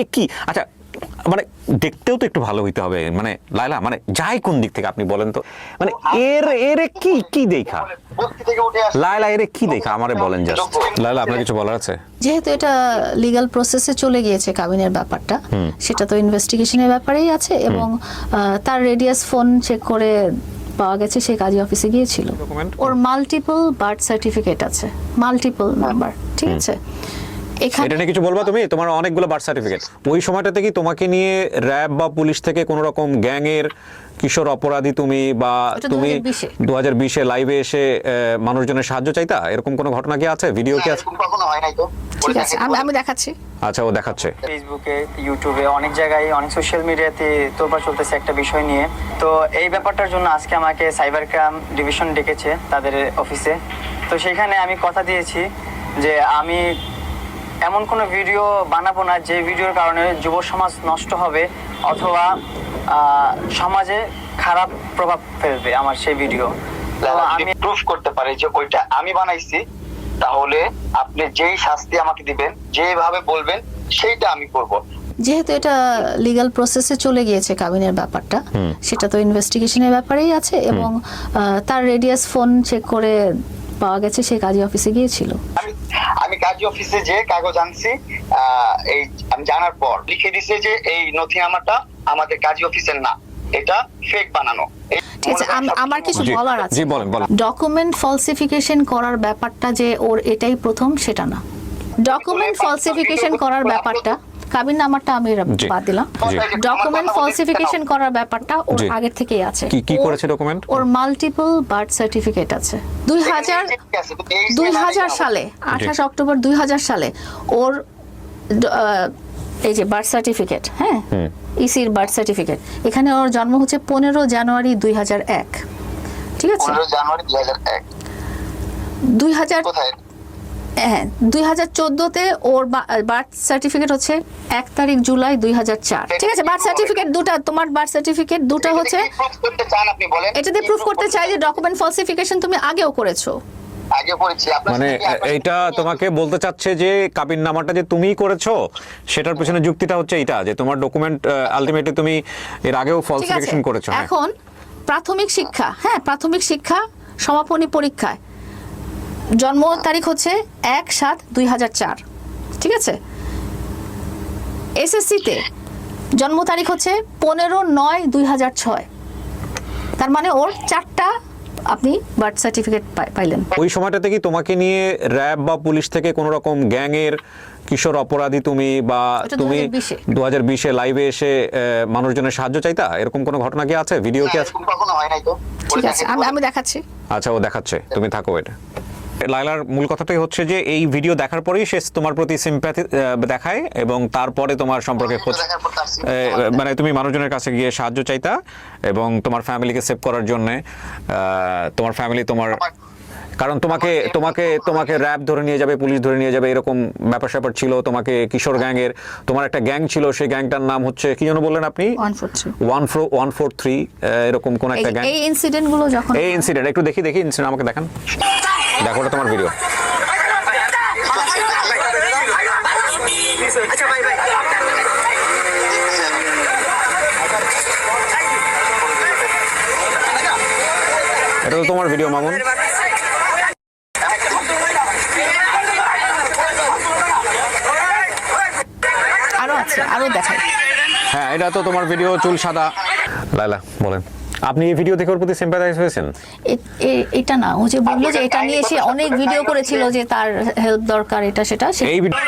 এ কি? আচ্ছা মানে দেখতেও তো একটু ভালো হইতে হবে। মানে লাইলা মানে যাই কোন দিক থেকে আপনি বলেন তো। মানে এর এর কি কি দেখা? আসছে। লাইলা এর কি দেখা? আমারে বলেন জাস্ট লাইলা আপনার কিছু বলার আছে? যেহেতু এটা লিগ্যাল প্রসেসে চলে গিয়েছে কাবিনের ব্যাপারটা সেটা তো ইনভেস্টিগেশনের ব্যাপারেই আছে এবং তার রেডিয়াস ফোন চেক করে পাওয়া গেছে সে কাজী অফিসে গিয়েছিল। ওর মাল্টিপল বার্থ সার্টিফিকেট আছে। মাল্টিপল নাম্বার ঠিক আছে? এখানে এটা নিয়ে কিছু বলবা তুমি? তোমার অনেকগুলো বার্থ সার্টিফিকেট ওই সময়টাতে কি তোমাকে নিয়ে র্যাব বা পুলিশ থেকে কোনো রকম গ্যাং এর কিশোর অপরাধী তুমি বা তুমি 2020 এ। দু হাজার বিশে লাইভে এসে মানুষজনের সাহায্য চাইতা? এরকম কোনো ঘটনা কি আছে? ভিডিও কি আছে? কখনো হয় নাই তো। ঠিক আছে আমি আমি দেখাচ্ছি। আচ্ছা ও দেখাচ্ছে। ফেসবুকে ইউটিউবে অনেক জায়গায় অনেক সোশ্যাল মিডিয়াতে তোলপাড় চলতেছে একটা বিষয় নিয়ে। তো এই ব্যাপারটার জন্য আজকে আমাকে সাইবার ক্রাইম ডিভিশন ডেকেছে তাদের অফিসে। তো সেখানে আমি কথা দিয়েছি যে আমি এমন কোনো ভিডিও বানাবো না যে ভিডিওর কারণে যুব সমাজ নষ্ট হবে অথবা সমাজে খারাপ প্রভাব ফেলবে আমার সেই ভিডিও। আমি প্রুফ করতে পারি যে ওইটা আমি বানাইছি তাহলে আপনি যেই শাস্তি আমাকে দিবেন যেভাবে বলবেন সেইটা আমি করব। যেহেতু এটা লিগ্যাল প্রসেসে চলে গিয়েছে কাবিনের ব্যাপারটা সেটা তো ইনভেস্টিগেশনের ব্যাপারেই আছে এবং আহ, তার রেডিয়াস ফোন চেক করে পাওয়া গেছে সে কাজী অফিসে গিয়েছিল। কাজী অফিসে যে কাগজ আনছি এই আমি জানার পর লিখে দিছে যে এই নথি আমারটা আমাদের কাজী অফিসের না এটা ফেক বানানো। ঠিক আছে আমার কিছু বলার আছে। ডকুমেন্ট ফলসিফিকেশন করার ব্যাপারটা যে ওর এটাই প্রথম সেটা না। ডকুমেন্ট ফলসিফিকেশন করার ব্যাপারটা কাবিন নামারটা আমি বাদ দিলাম। ডকুমেন্ট ফলসিফিকেশন করার ব্যাপারটা ওর জি। আগের থেকেই আছে। কি- কি ওর- করেছে document? ওর মাল্টিপল বার্থ সার্টিফিকেট আছে। দুই হাজার ঠিক আছে, কিন্তু এই দুই যে হাজার মানে- সালে আঠাশ অক্টোবর দুই হাজার সালে ওর আহ, এই যে বার্থ সার্টিফিকেট হ্যাঁ? ইসির বার্থ সার্টিফিকেট এখানে ওর জন্ম হচ্ছে পনেরো জানুয়ারি দুই হাজার এক। ঠিক আছে? জানুয়ারি দুই হাজার দুই হাজার কোথায়? হ্যাঁ দুই হাজার চোদ্দোতে ওর বার্থ সার্টিফিকেট হচ্ছে এক তারিখ জুলাই দুই হাজার চার। ঠিক আছে বার্থ সার্টিফিকেট দুটা তোমার বার্থ সার্টিফিকেট দুটা হচ্ছে প্রুফ করতে চান আপনি বলেন। এটাতে কি প্রুফ করতে চাই যে ডকুমেন্ট ফলসিফিকেশন তুমি আগেও করেছ। আগে করেছি। আপনার মানে এইটা তোমাকে বলতে চাচ্ছে যে কাবিন নামাটা যে তুমিই করেছ সেটার পেছনে যুক্তিটা হচ্ছে এটা যে তোমার ডকুমেন্ট আলটিমেটলি তুমি এর আগেও ফলসিফিকেশন করেছ হ্যাঁ। এখন প্রাথমিক শিক্ষা হ্যাঁ প্রাথমিক শিক্ষা সমাপনী পরীক্ষায়। জন্ম তারিখ হচ্ছে এক সাত দুই হাজার চার। ঠিক আছে? এসএসসিতে জন্ম তারিখ হচ্ছে পনেরো নয় দুই হাজার ছয়। তার মানে ওর চারটা আপনি বার্থ সার্টিফিকেট পাইলেন। ওই সময়টাতে কি তোমাকে নিয়ে র্যাব বা পুলিশ থেকে কোনো রকম গ্যাং এর কিশোর অপরাধী তুমি বা তুমি 2020 এ। দু হাজার বিশে লাইভে এসে মানুষজনের সাহায্য চাইতা? এরকম কোনো ঘটনা কি আছে? ভিডিও কি আছে? এরকম কখনো হয় নাই তো। ঠিক আছে আমি আমি দেখাচ্ছি। আচ্ছা ও দেখাচ্ছে। তুমি থাকো এটা। লাইলার মূল কথাটাই হচ্ছে যে এই ভিডিও দেখার পরেই সে তোমার প্রতি সিম্প্যাথি দেখায় এবং তারপরে তোমার সম্পর্কে খোঁজ মানে তুমি মানুষজনের কাছে গিয়ে সাহায্য চাইতা এবং তোমার ফ্যামিলিকে সেভ করার জন্য তোমার ফ্যামিলি তোমার কারণ তোমাকে তোমাকে তোমাকে র্যাব ধরে নিয়ে যাবে পুলিশ ধরে নিয়ে যাবে এরকম ব্যাপার স্যাপার ছিল। তোমাকে কিশোর গ্যাংয়ের তোমার একটা গ্যাং ছিল সেই গ্যাংটার নাম হচ্ছে কি যেন বললেন আপনি? One four one four three এরকম কোন একটা গ্যাং। এই ইনসিডেন্টগুলো যখন এই ইনসিডেন্ট একটু দেখি দেখি ইনসিডেন্ট আমাকে দেখান। দেখো ওটা তোমার ভিডিও এটা তো তোমার ভিডিও মামুন। আরও আছে আরও দেখাই। হ্যাঁ এটা তো তোমার ভিডিও চুল সাদা। লাইলা বলেন। আপনি এই ভিডিও দেখে ওর প্রতি সিম্পাথাইজ হয়েছেন? এটা না ও যে বলল যে এটা নিয়ে সে অনেক ভিডিও করেছিল যে তার হেল্প দরকার এটা সেটা সে এই ভিডিও